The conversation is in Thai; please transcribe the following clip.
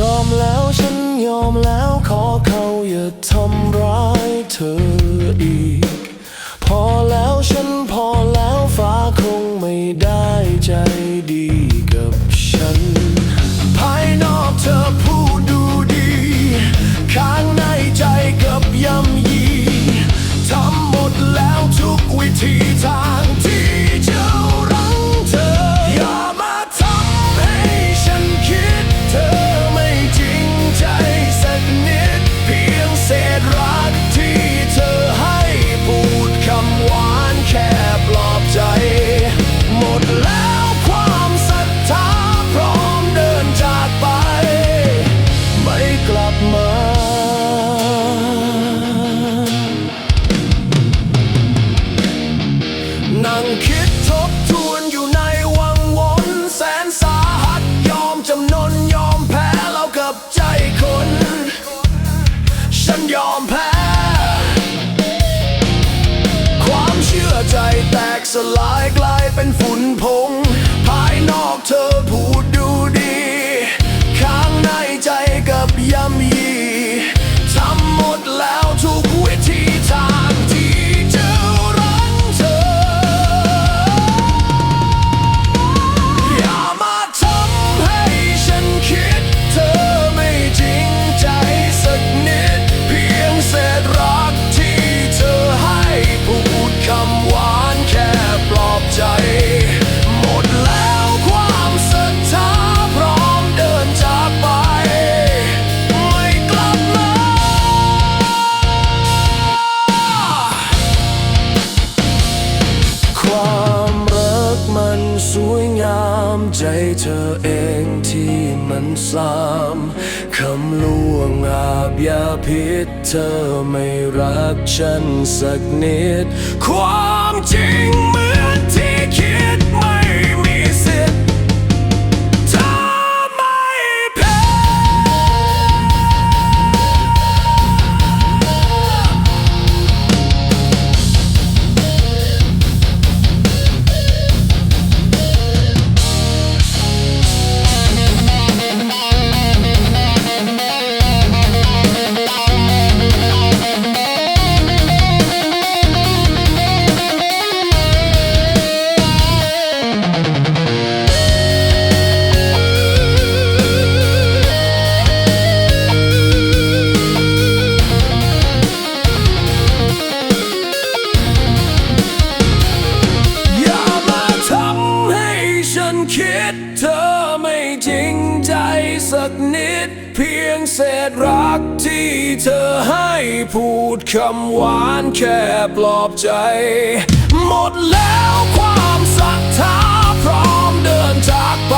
ยอมแล้วฉันยอมแล้วขอเขาอย่าทำร้ายเธออีก พอแล้วฉันพอแล้วฟ้าคงไม่ได้ใจ นั่งคิดทบทวนอยู่ในวังวนแสนสาหัสยอมจำนนยอมแพ้แล้วกับใจคน ฉันยอมแพ้ ความเชื่อใจแตกสลายกลายเป็นฝุ่นพง ภายนอกเธอผู้ ใจเธอเองที่มันซ้ำคำลวงอาบยาพิษเธอไม่รักฉันสักนิด ความจริงเหมือนที่คิด คิดเธอไม่จริงใจสักนิด เพียงเศษรักที่เธอให้พูดคำหวานแค่ปลอบใจ หมดแล้วความศรัทธาพร้อมเดินจากไป